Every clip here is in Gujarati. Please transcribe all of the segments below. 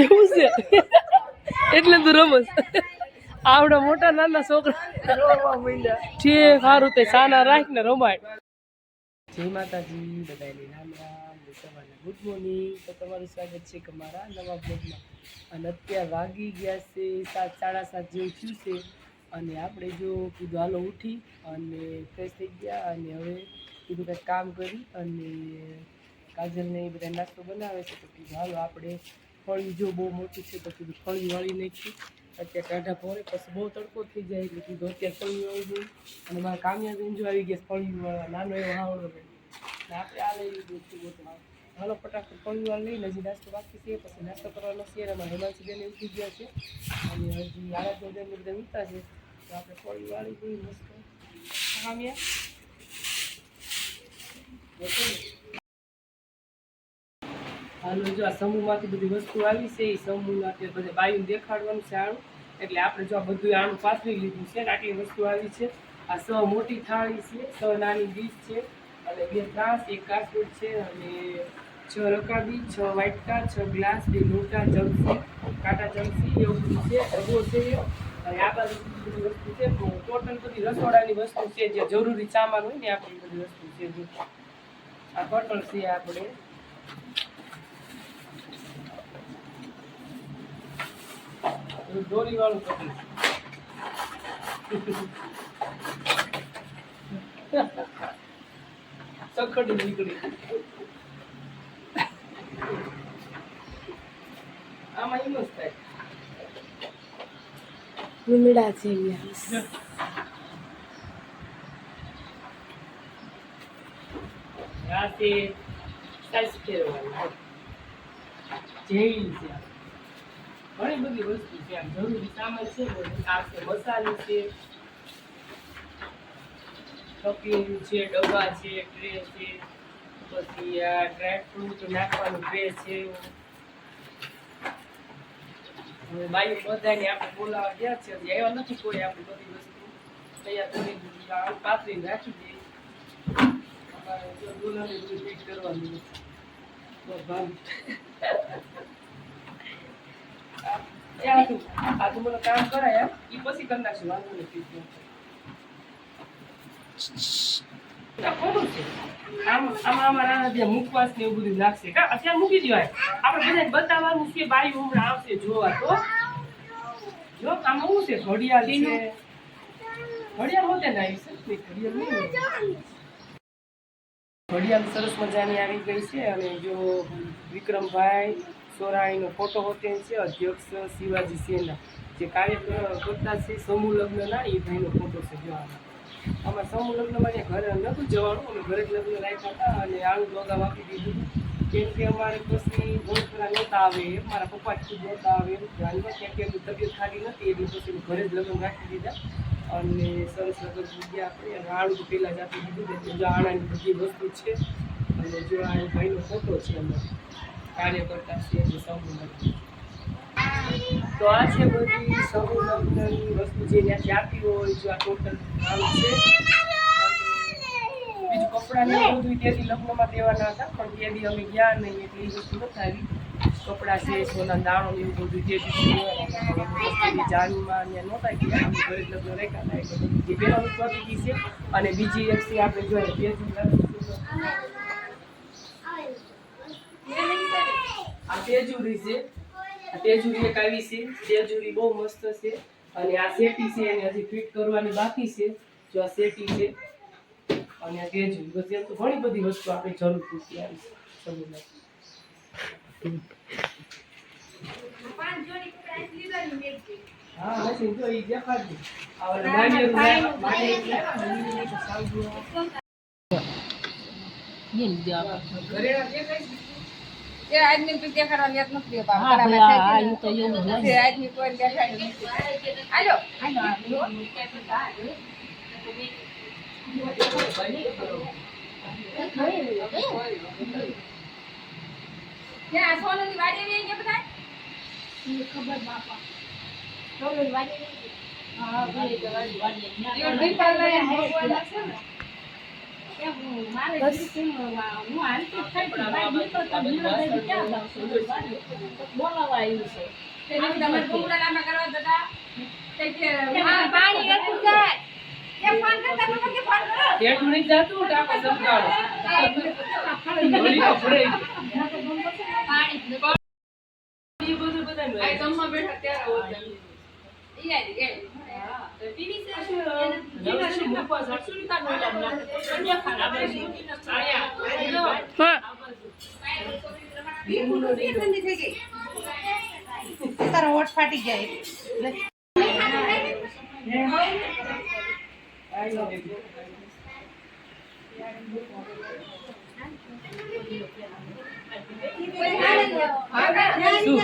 એવું છે? એટલે તું રમસ. આવડા મોટા નાના છોકરા. છે સારું તે સાના રાખ ને રમાય. જય માતાજી બધાને રામ રામ. સવારના ગુડ મોર્નિંગ. તો તમારું સ્વાગત છે કે મારા નવા બ્લોગમાં અને અત્યારે વાગી ગયા છે સાત, સાડા સાત જેવું થયું છે. અને આપણે જો કીધું, હાલો ઉઠી, અને ફ્રેશ થઈ ગયા, અને હવે કીધું કંઈક કામ કરી, અને કાજલને એ બધા નાસ્તો બનાવે છે, તો કીધું, હાલો આપણે ફળી જો બહુ મોટી છે, તો કીધું ફળી વાળી નાખી અત્યારે કાઢા પહોંચે પછી બહુ તડકો થઈ જાય, એટલે કીધું, અત્યારે ફળી વાળી દઉં અને મારા કામયાબ એન્જો આવી ગયા ફળી વાળવા. નાનો એવો હાવડો આપણે આ લઈ લીધું છું હાલો ફટાફટ વાળ લઈને હજી નાસ્તો બાકી છે, પછી નાસ્તો કરવાનો છે, અને હેમાંશી બેન ઉઠી ગયા છે, અને હજી આરાધ્ય બેન બધા ઉતા છે. તો આપણે ફળી વાળી દઈએ મસ્ત હાલો, જો આ સમૂહમાંથી બધી વસ્તુ આવી છે એ સમૂહમાં બધે બાયું દેખાડવાનું છે આણું એટલે આપણે જો આ બધું આણું પાથરી લીધું છે આટલી વસ્તુ આવી છે. આ સ મોટી થાળી છે, સ નાની ડીશ છે, અને બે ત્રાસ, એક કાસકોટ છે, અને છ રકાબી, છ વાટકા, છ ગ્લાસ, બે લોટા જમસી કાંટા જમસી એવું બધું છે, ડબ્બો છે આ બધી વસ્તુ છે. ટોટલ બધી રસોડાની વસ્તુ છે, જે જરૂરી સામાન હોય ને આપણી બધી વસ્તુ છે આ કટલ છે આપણે. દોરી વાળું કપડું સખડી નીકળી. આમાં એમ જ થાય. લીમડા છે આ. તે સાઈઝ જેવી છે ઘણી બધી વસ્તુ છે આમ જરૂરી સામાન છે છે, મસાલો છે કપીનું છે, ડબ્બા છે, ટ્રે છે, પછી આ ડ્રાયફ્રુટ નાખવાનું ટ્રે છે. બાયું બધાને આપણે બોલાવા ગયા છે. આવ્યા નથી કોઈ આપણી બધી વસ્તુ. તૈયાર કરી દીધી. પાથરીને રાખી દઈએ. અમારે દુલ્હનને બધું ફિટ કરવાનું આ હાથું મને કામ કરાય એ પછી કરી નાખશું. વાંધો નથી. આ છે? આમ આમાં અમારા જે મુખવાસ ને એવું બધું લાગશે. કા અત્યારે મૂકી દેવાય. આપણે બધાને બતાવવાનું છે બાઈ હમણાં આવશે જોવા તો. જો આમાં શું છે? ઘડિયાળ છે. ઘડિયાળ હોતે ને આવી ઘડિયાળ ઘડિયાળ સરસ મજાની આવી ગઈ છે અને જો વિક્રમભાઈ સોરાણીનો ફોટો હોતે છે અધ્યક્ષ શિવાજી સેના. જે કાર્યક્રમ કરતા છે સમૂહ લગ્નના એ ભાઈનો ફોટો છે જો આમાં અમારે સમૂહ લગ્નમાં ઘરે નહોતું જવાનું, અમે ઘરે જ લગ્ન રાખ્યા હતા અને આનું લગાવ આપી દીધું કેમ કે અમારે પછી ખરા નહોતા આવે એમ મારા પપ્પા જ નહોતા આવે એમ હાલમાં કેમ કે એમની તબિયત ખાલી નથી એટલે પછી ઘરે જ લગ્ન રાખી દીધા. અને સરસ લગ્ન જગ્યા ગયા આપણે અને આણું પહેલાં જ આપી દીધું જો આણાની બધી વસ્તુ છે. અને જો આ ભાઈનો ફોટો છે અમારે, કાર્યકર્તા છે એટલે સમૂહ લગ્ન. તો આ છે બધી લગ્નની વસ્તુ જે ત્યાંથી આપી હોય, જો આ ટોટલ આમ છે. બીજું કપડાને બધું ત્યાંથી લગ્નમાં દેવાના હતા, પણ ત્યાંથી અમે ગયા નહીં એટલે એ વસ્તુ નથી આવી કપડા છે, સોના દાણો ને એવું બધું જે બી જાનમાં ત્યાં નહોતા ગયા ઘરે લગ્ન રેખા થાય એટલે બધું જે પહેલાં પતી છે. અને બીજી એક છે આપણે જોઈએ આ તેજુરી છે. તેજુરી એક આવી છે. તેજુરી બહુ મસ્ત છે. અને આ સેટી છે એને હજી ફિટ કરવાની બાકી છે. જો આ સેટી છે. અને તેજુરી એમ તો ઘણી બધી વસ્તુ આપણે જરૂર પૂરતી આવી છે. હા દેખાડજો. આ ઓલા એ આદમી તો દેખાડવા યાદ નથી દેતા. હા, બરાબર ભાઈ, હા, છે તો એવું. તે આદમી કોઈ દેખાડ્યું નથી. હાલો. ત્યાં સોનુની વાડી રહી ગયા બધા? સોનુની વાડી રહી ગઈ. ઈવન દીપાલ પાણી બધું બેઠા ત્યારે હોત ઈ આવી ગઈ નવસી મુખવા સાસુની કાન હોય આમ નાખે. આપણે અહીંયા. હા તારો હોઠ ફાટી જાય શું?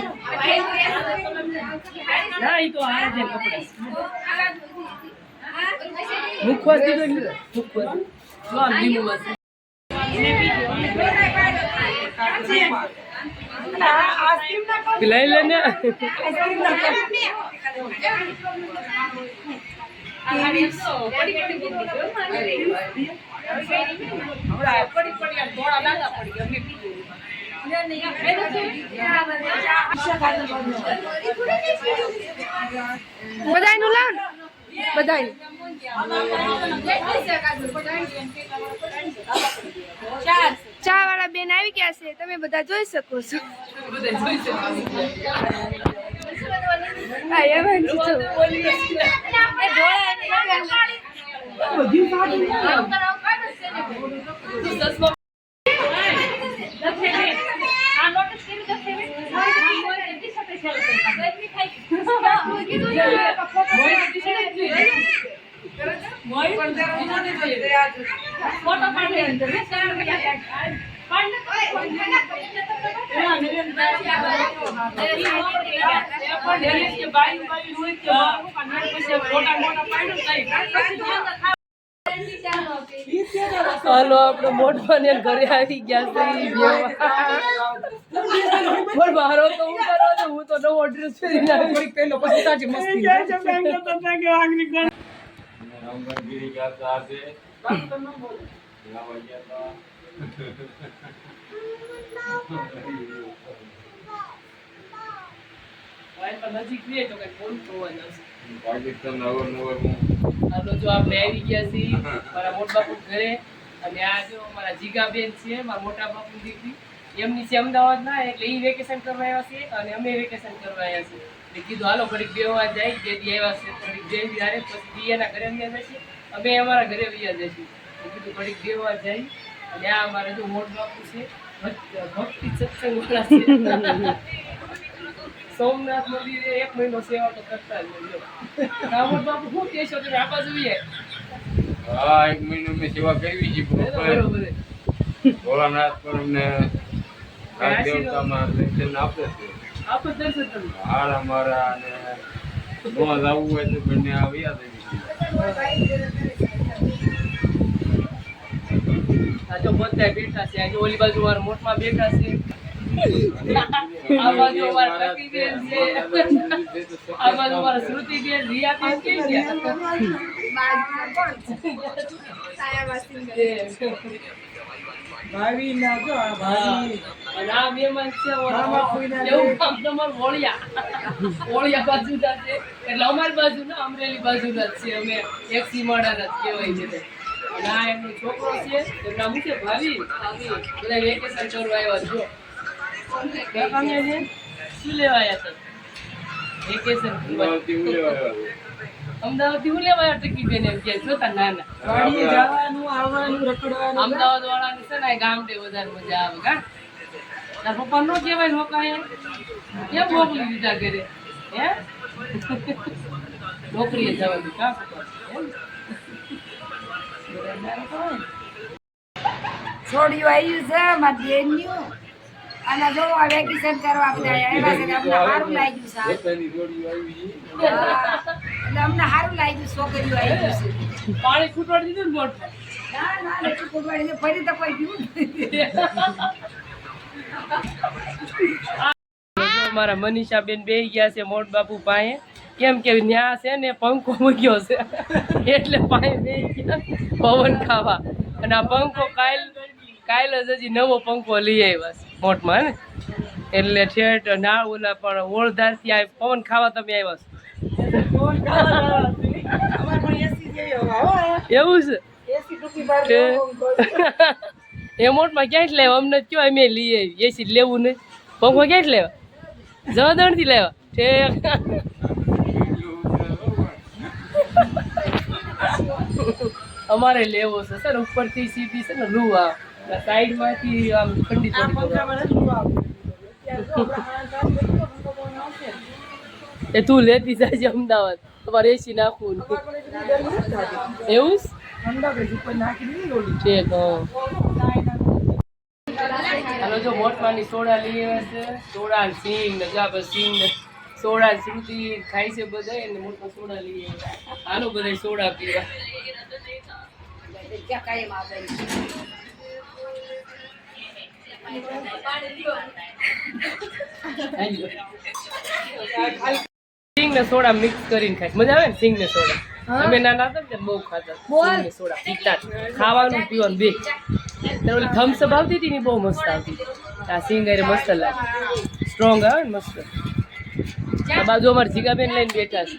ના, ઈ તો આ છે કપડા. મુખવાસ દીધો એટલે મુખવાસ. જો આમ લીંબુ વાસ. લઈ લે ને બધાયનું લાવ ને બધાયનું ચા વાળા બેન આવી ગયા છે તમે બધા જોઈ શકો છો. બધા જોઈ હાલો, આપણે મોટમાં ને ઘરે આવી ગયા છે મારો તો હું કરો હું તો નવો ડ્રેસ પહેરીને આવી. રામગઢગીરી ગયા હતા આજે હતા હું. જો આપણે આવી ગયા છીએ મારા મોટા બાપુ ઘરે અને આ જો મારા જીગાબેન છે મારા મોટા બાપુ દીકરી એમની છે અમદાવાદ ના એટલે એ વેકેશન કરવા આવ્યા છે અને અમે વેકેશન કરવા આવ્યા છીએ કીધું હાલો ઘડીક બે વાર જાય જે દી આવ્યા છે ઘડીક જઈ દી પછી દિયાના ઘરે વ્યા જશે અમે અમારા ઘરે વ્યા જશું એટલે કીધું ઘડીક બે વાર જાય. અને આ અમારે જો મોટ બાપુ છે ભક્ત- સત્સંગ વાળા છે. સોમનાથ મંદિરે એક મહિનો સેવા તો કરતા જ જો. બાપુ શું કહેશો તમે આપવા જોઈએ હા એક મહિનો મેં સેવા કરવી છે બરોબર ભોળાનાથ પણ અમને રાજ દેવતામાં દર્શન આપે છે. આપો દર્શન તમને. હાર અમારા અને નો જવું હોય તો બંને આવ્યા આ જો બધા બેઠા છે આજે ઓલી બાજુ વાર મોટમાં બેઠા છે. આ બાજુ અમારા લકીબેન છે. આ બાજુ મારા શ્રુતિબેન રિયાબેન કેમ છે? હા. અને આ મહેમાન છે એવું કામ તમારું વોળિયા. વોળિયા બાજુના છે એટલે અમારી બાજુના અમરેલી બાજુના જ છે. અમે એક સીમાડાના જ કહેવાય છે. અને આ એમનો છોકરો છે એમના નામ ભાવી. ભાવી. બધા વેકેશન કરવા આવ્યા છે. શું લેવા આવ્યા હતા? વેકેશન. અમદાવાદથી હું લેવા આવ્યો છું. અમદાવાદથી હું લેવા ટિકિટ બેન એમ કે જોતા રખડવાનું. અમદાવાદ વાળાને છે ને ગામડે વધારે મજા આવે કા? તાર પપ્પા નો કહેવાય નોકાય કેમ મોકલી દીધા ઘરે? હે? નોકરીએ જવાનું કા? છોડ્યું આવ્યું છે મારી બેનનું. અને જો આ વેકેશન કરવા બધા આવ્યા છે અમને સારું લાગ્યું સાહેબ આવી એટલે અમને સારું લાગ્યું છોકરીઓ આવ્યું છે. પાણી ખૂટવાડી દીધું ને મોટું ના ના નથી કુંવાડીને ફરી તો કોઈ પીવું મારા મનીષા બેન બે ગયા છે મોટ બાપુ પાસે. કેમ કે ન્યા છે ને પંખો મૂક્યો છે. એટલે પાણી બે ગયા પવન ખાવા. અને આ પંખો કાલ કાલ જ હજી નવો પંખો લઈ આવ્યા છે મોટમાં ને? એટલે ઠેઠ ના ઓલા પણ ઓળધારથી આ પવન ખાવા તમે આવ્યા છો. એવું છે? એસી ટૂંકી બાર કે? એ મોટમાં ક્યાંય જ લેવા અમને કયો અમે લઈ આવી એસી જ લેવું નહીં. પંખો ક્યાંય જ લેવા? જવાદણથી લેવા? ઠેક અમારે લેવો છે સર ઉપરથી સીધી છે ને રૂ આ સાઈડમાંથી આમ ઠંડી થોડી. એ તું લેતી જાય અમદાવાદ. તમારે એસી નાખવું. એવું હાલો જો મોટમાની સોડા લઈ આવ્યા છે. સોડા ને સિંગ ને જા સિંગ ને સોડા શ્રુતિ ખાય છે બધા ને મોટમાં સોડા લઈ આવ્યા. હાલો બધા સોડા પીવા. સિંગ ને સોડા મિક્સ કરીને ખાય. મજા આવે ને સિંગ ને સોડા અમે નાના હતા ને બહુ ખાતા સિંગ ને સોડા પીતા ખાવાનું પીવાનું બે. ત્યારે ઓલી થમ્સ અપ આવતી હતી ને બહુ મસ્ત આવતી આ સિંગ અરે મસ્ત લાગે. સ્ટ્રોંગ આવે ને મસ્ત. આ બાજુ અમારે જીગાબેન લઈને બેઠા છે.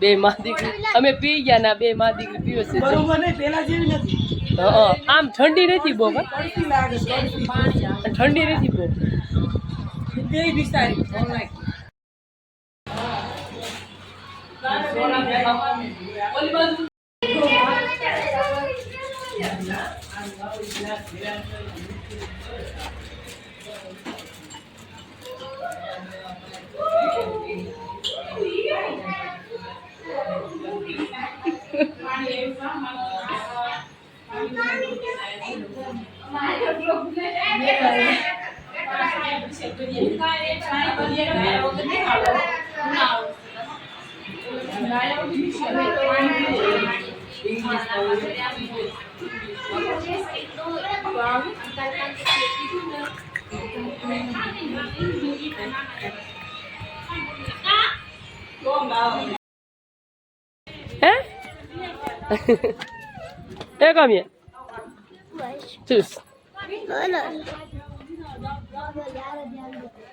બે માં દીકરી. અમે પી ગયા ના બે માં દીકરી પીવે છે. પેલા જેવી નથી. આમ ઠંડી નથી બહુ. ઠંડી નથી બહુ. બેય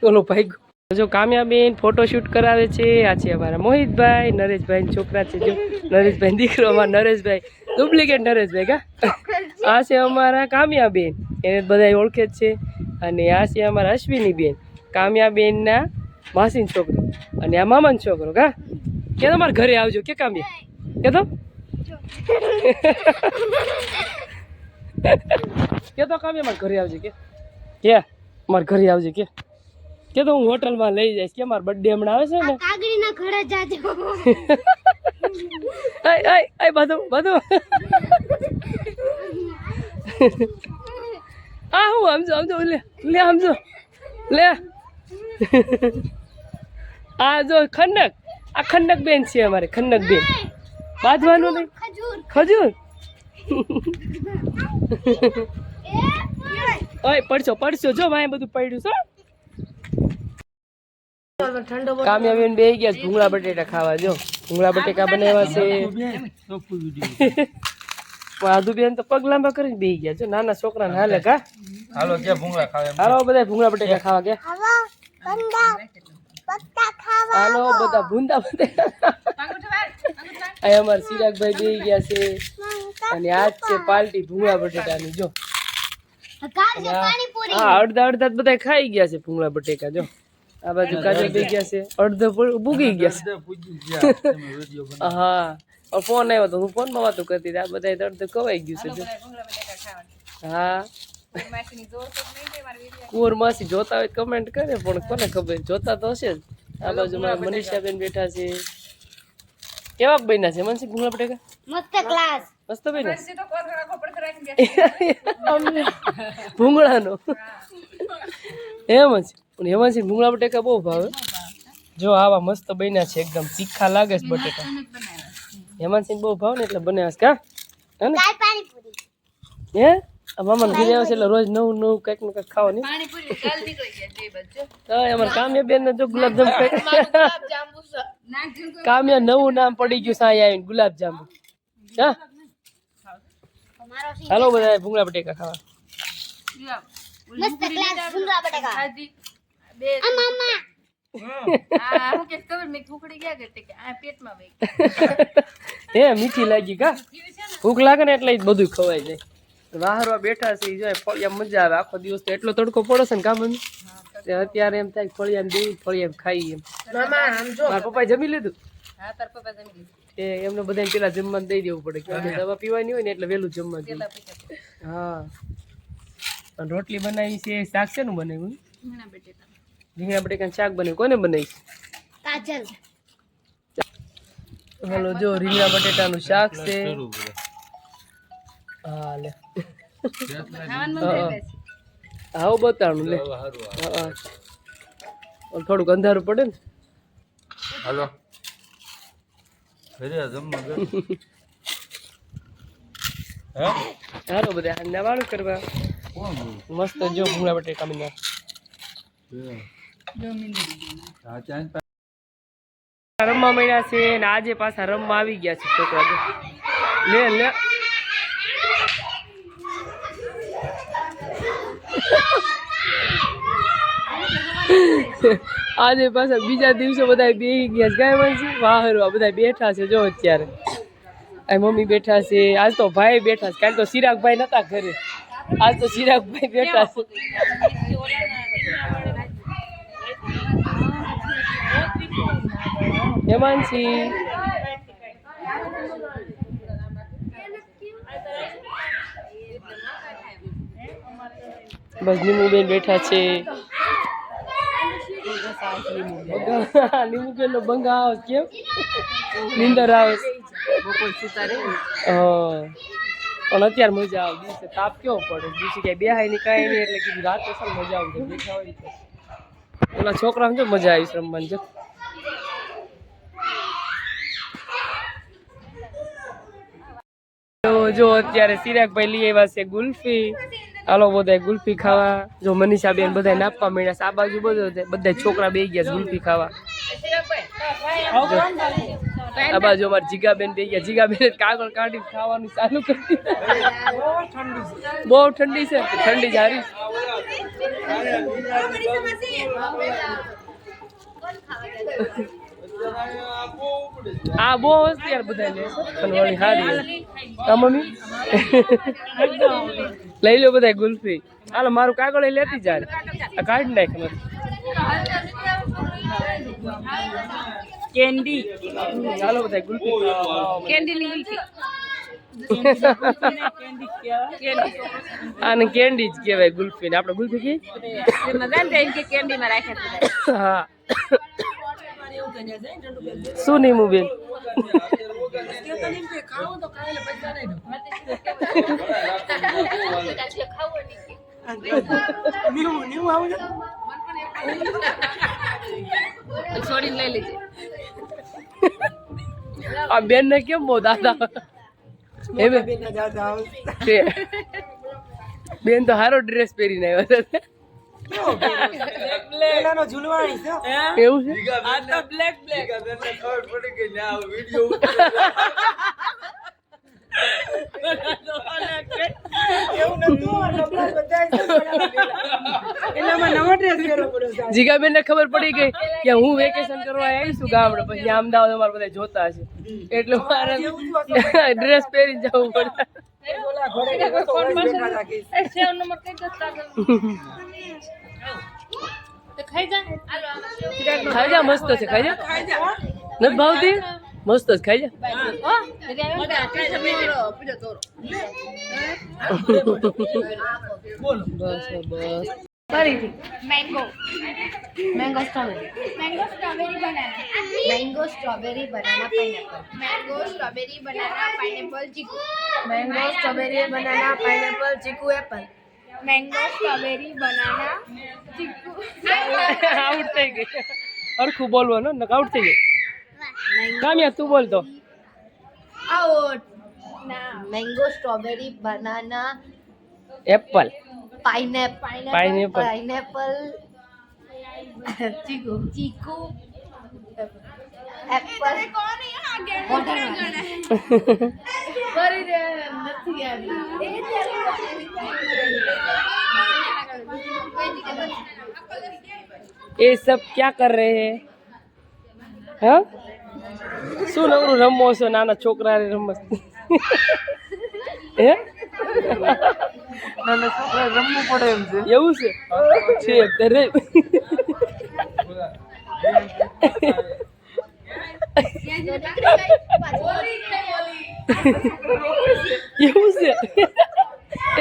ઓલો ભાઈ જો કામ્યાબેન ફોટો શૂટ કરાવે છે. આ છે અમારા મોહિતભાઈ નરેશભાઈ છોકરા છે. જો નરેશભાઈ દીકરો અમારા નરેશભાઈ. ડુપ્લિકેટ નરેશભાઈ કા? આ છે અમારા કામ્યાબેન. એને બધા ઓળખે જ છે. અને આ છે અમારા અશ્વિની બેન કામ્યાબેનના માસીન છોકરો. અને આ મામાનો છોકરો કા? કે તમારા ઘરે આવજો કે કામ્યા? કે તો? કે તો કામે મારા ઘરે આવજે કે. કે? મારા ઘરે આવજે કે. કે તો હું હોટલમાં લઈ જઈશ. કે મારા બર્થડે હમણાં આવે છે ને? કાગડીના ઘરે જાજો. આય આય આય બધું બધું. આ હું સમજો સમજો લે લે સમજો લે. આ જો ખંડક આ ખંડક બેન છે અમારે ખંડક બેન. બાંધવાનું નહીં? ખજૂર. ખજૂર? ઓય પડશો પડશો. જો માય બધું પડ્યું છે કામયાબેન બે ગયા છે ભૂંગળા બટેટા ખાવા. જો ભૂંગળા બટેકા બનાવ્યા છે. આધુબેન તો પગ લાંબા કરીને બે ગયા. જો નાના છોકરાને હાલે કા? હાલો કે ભૂંગળા ખાવે હાલો બધા ભૂંગળા બટેકા ખાવા ગયા. હાલો બધા ભૂંદા બટેકા અહીં અમારા સિરાગભાઈ બે ગયા છે. અને આજ છે પાલટી ભૂંગળા બટેટાની જો. હા અડધા અડધા બધા ખાઈ ગયા છે ભૂંગળા બટેકા જો. આ બાજુ કાજુ બે ગયા છે. અડધો ભૂગી ગયા છે. હા. ફોન આવ્યો તો હું ફોનમાં વાતો કરતી આ બધા અડધો કવાઈ ગયું છે જો. હા. કુંવર માસી જોતા હોય કમેન્ટ કરે પણ કોને ખબર? જોતા તો હશે જ. આ બાજુ મારા મનીષાબેન બેઠા છે. કેવા બન્યા છે મનસી ભૂંગળા બટેકા? મસ્ત ક્લાસ મસ્ત બન્યા? ભૂંગળાનો. એમ જ પણ હેમાંસી ભૂંગળા બટેકા બહુ ભાવે. જો આવા મસ્ત બન્યા છે એકદમ તીખા લાગે છે બટેકા. હેમાંસી બહુ ભાવ ને એટલે બન્યા છે કા હે? મામાને ઘરે આવશે એટલે રોજ નવું નવું કંઈક ને કંઈક ખાવાની. પાણીપુરી ચાલ નીકળી ગયા બે બાજુ હા અમારે કામ્યા બેન ને જો ગુલાબજાંબુ ખાઈ ગુલાબ જાંબુ છે. કામ્યા નવું નામ પડી ગયું સાંઈ આવીને ગુલાબજાંબુ. હા? હાલો બધા ભૂંગળા બટેકા ખાવા. ખાધી બે આ હું કે ખબર મેં થૂકડી ગયા કરતી કે આ પેટમાં હે મીઠી લાગી કા? ભૂખ લાગે ને એટલે જ બધું ખવાય જાય. વાહરવા બેઠા છે જો ફળિયા મજા આવે. આખો દિવસ તો એટલો તડકો પડે છે ને કામ તે અત્યારે એમ થાય ફળિયામ દેવી ફળિયા ખાઈ એમ. મારા પપ્પાએ જમી લીધું? હા તાર પપ્પા જમી લીધું. એ એમને બધાને પેલા જમવાનું દઈ દેવું પડે કે દવા પીવાની હોય ને એટલે વહેલું જમવા હા. અને રોટલી બનાવી છે શાક છે નું બનાવ્યું? રીંગણા બટેકાનું શાક બનાવ્યું. કોને બનાવી કાજલ. હલો જો રીંગણા બટેટાનું શાક છે. હા લે હા, હા. બસ. આવો બતાવવાનું લે. થોડુંક અંધારું પડે ને? હાલો. હાલો બધા આ નવાણું કરવા. મસ્ત જો ભૂંગળા બટેકા મીના રમવા મળ્યા છે ને આજે પાછા રમવા આવી ગયા છે છોકરા. લે લે. આજે પાછા બીજા દિવસે બધા બેહી ગયા કાંઈ વાંચી વાહરવા બધા બેઠા છે જો અત્યારે. આ મમ્મી બેઠા છે. આજ તો ભાઈ બેઠા છે. કાલ તો સિરાગભાઈ નતા ઘરે. આજ તો સિરાગભાઈ બેઠા છે. હેમાંશી. બસ નીમુબેન બેઠા છે. નીમુબેન નો બંગા આવે કેમ? નીંદર આવે પણ અત્યારે મજા આવે. દિવસે તાપ કેવો પડે? દિવસે ક્યાંય બેહાયની કાંઈ નહીં, એટલે કીધું રાતે ને મજા આવે બેઠા હોય. ઓલા છોકરાને જો મજા આવી રમવાની, જો. જો અત્યારે સિરાગભાઈ લઈ આવ્યા છે ગુલ્ફી. હાલો બધા ગુલ્ફી ખાવા. જો મનીષા બેન બધા નાપવા મળ્યા છે. આ બાજુ બધો બધા છોકરા બે ગયા ગુલ્ફી ખાવા. આ બાજુ અમારે જીગાબેન બે ગયા. જીગાબેન કાગળ કાઢી ખાવાનું ચાલુ કરી બહુ ઠંડી છે. ઠંડી જારી આ બહુ વસ્તી યાર બધા લે પણ વળી હારી કા મમ્મી? લઈ લો બધા ગુલ્ફી. હાલો મારું કાગળ એ લેતી જાય આ કાઢી નાખ મને. કેન્ડી. ચાલો બધા ગુલ્ફી. કેન્ડી લીધી આને કેન્ડી જ કહેવાય ગુલ્ફી ને આપણે ગુલ્ફી કી હા. શું નીમું બેન? આ બેન ને કેમ બહુ દાદા? બેન? તે હારો ડ્રેસ પહેરીને આવ્યા હતા એવું છે? જીગાબેનને ખબર પડી કે ના આ જીગાબેન ને ખબર પડી ગઈ કે હું વેકેશન કરવા આવી છું ગામડે પછી અમદાવાદ અમારે બધા જોતા છે એટલે મારે ડ્રેસ પહેરી જવું પડે. ખાઈ જા હાલો આમાં સેવ ખાઈ જા મસ્ત છે ખાઈ જા. નથી ભાવતી? મસ્ત જ. ખાઈ જા ફરીથી. Mango. Mango strawberry. Mango strawberry banana. Mango strawberry banana pineapple. Mango strawberry banana pineapple chikoo. Mango strawberry banana pineapple chikoo apple. Mango strawberry banana chikoo out થઈ ગઈ. અરખું બોલવાનું નક આઉટ થઈ ગઈ. કામ્યા તું બોલ તો. Out mango strawberry banana apple pineapple pineapple pineapple chikoo chikoo apple એ સબ ક્યાં કર રહે હે? હા? શું નવરું રમો છો? નાના છોકરા રમત હે? નાના છોકરા રમવું પડે એમ છે. એવું છે? છે ધરે Yeah,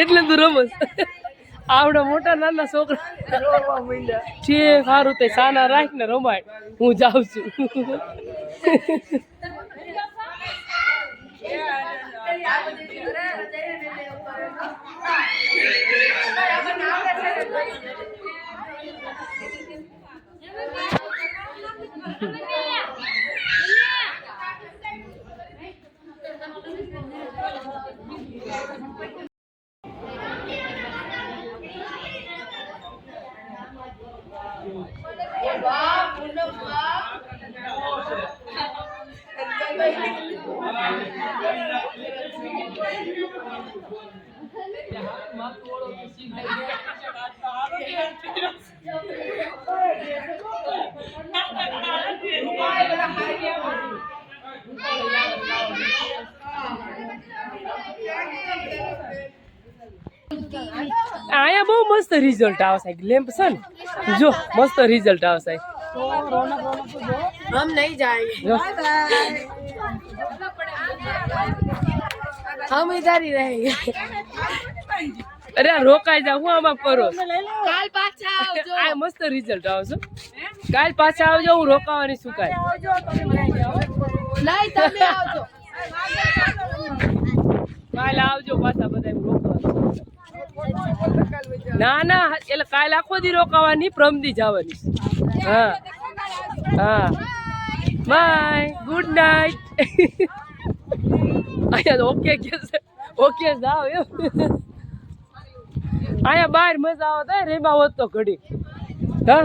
એટલે તું રમસ આવડા મોટા નાના છોકરા. છે સારું તે સાના રાખ ને રમાય. હું જાઉં છું અહીંયા બહુ મસ્ત રિઝલ્ટ આવશે. લેમ્પ છે ને? જો મસ્ત રિઝલ્ટ આવશે. હમ નહીં રોકાઈ જાવ હું આમાં કરો કાલ પાછા આવજો. મસ્ત રિઝલ્ટ આવશે. કાલ પાછા આવજો હું રોકાવાની શું કાય નહીં આવજો. કાલ આવજો પાછા બધા ના ના, એટલે કાલ આખો દી રોકાવાની, પ્રમદી જવાની હા. હા. બાય ગુડ નાઇટ અહીંયા તો ઓકે કે ઓકે જાઓ એમ. અહીંયા બહાર મજા આવતા રેબા હોત તો ઘડી. હા?